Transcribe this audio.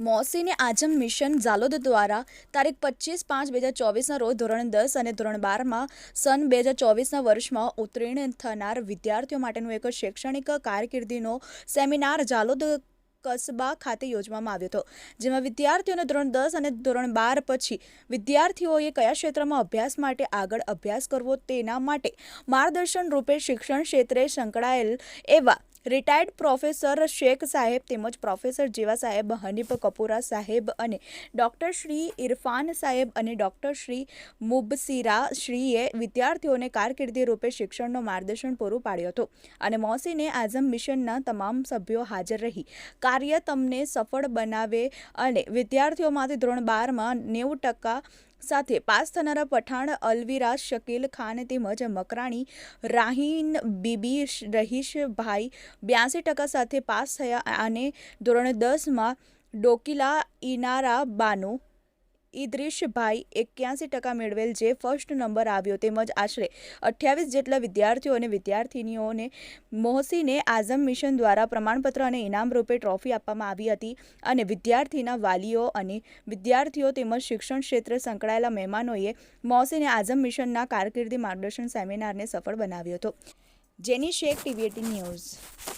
મોસીને Azam mission Jhalod દ્વારા તારીખ પચીસ પાંચ બે હજાર ચોવીસના રોજ ધોરણ દસ અને ધોરણ બારમાં સન બે હજાર ચોવીસના વર્ષમાં ઉત્તીર્ણ થનાર વિદ્યાર્થીઓ માટેનું એક શૈક્ષણિક કારકિર્દીનો સેમિનાર ઝાલોદ કસબા ખાતે યોજવામાં આવ્યો હતો, જેમાં વિદ્યાર્થીઓને ધોરણ દસ અને ધોરણ બાર પછી વિદ્યાર્થીઓએ કયા ક્ષેત્રમાં અભ્યાસ માટે આગળ અભ્યાસ કરવો તેના માટે માર્ગદર્શન રૂપે શિક્ષણ ક્ષેત્રે સંકળાયેલ એવા રિટાયર્ડ પ્રોફેસર શેખ સાહેબ તેમજ પ્રોફેસર જેવા સાહેબ, હનીફ કપૂરા સાહેબ અને ડૉક્ટર શ્રી ઇરફાન સાહેબ અને ડૉક્ટર શ્રી મુબસીરા શ્રીએ વિદ્યાર્થીઓને કારકિર્દી રૂપે શિક્ષણનો માર્ગદર્શન પૂરું પાડ્યું હતું અને મોસીને આઝમ મિશનના તમામ સભ્યો હાજર રહી. કાર્ય તમને સફળ બનાવે અને વિદ્યાર્થીઓમાંથી ધોરણ બારમાં નેવું ટકા સાથે પાસ થનારા પઠાણ અલવિરા, શકીલ ખાન તેમજ મકરાણી રાહીન બીબી રહીશભાઈ બ્યાસી ટકા સાથે પાસ થયા અને ધોરણ દસમાં ડોકીલા ઇનારા બાનુ ઈદ્રીશભાઈ એક્યાસી ટકા મેળવેલ જે ફર્સ્ટ નંબર આવ્યો તેમજ આશરે અઠ્યાવીસ જેટલા વિદ્યાર્થીઓ અને વિદ્યાર્થિનીઓને મોહસીને આઝમ મિશન દ્વારા પ્રમાણપત્ર અને ઇનામ રૂપે ટ્રોફી આપવામાં આવી હતી અને વિદ્યાર્થીના વાલીઓ અને વિદ્યાર્થીઓ તેમજ શિક્ષણ ક્ષેત્રે સંકળાયેલા મહેમાનોએ મોહસીને આઝમ મિશનના કારકિર્દી માર્ગદર્શન સેમિનારને સફળ બનાવ્યો હતો. જેની શેખ ટીવી ન્યૂઝ.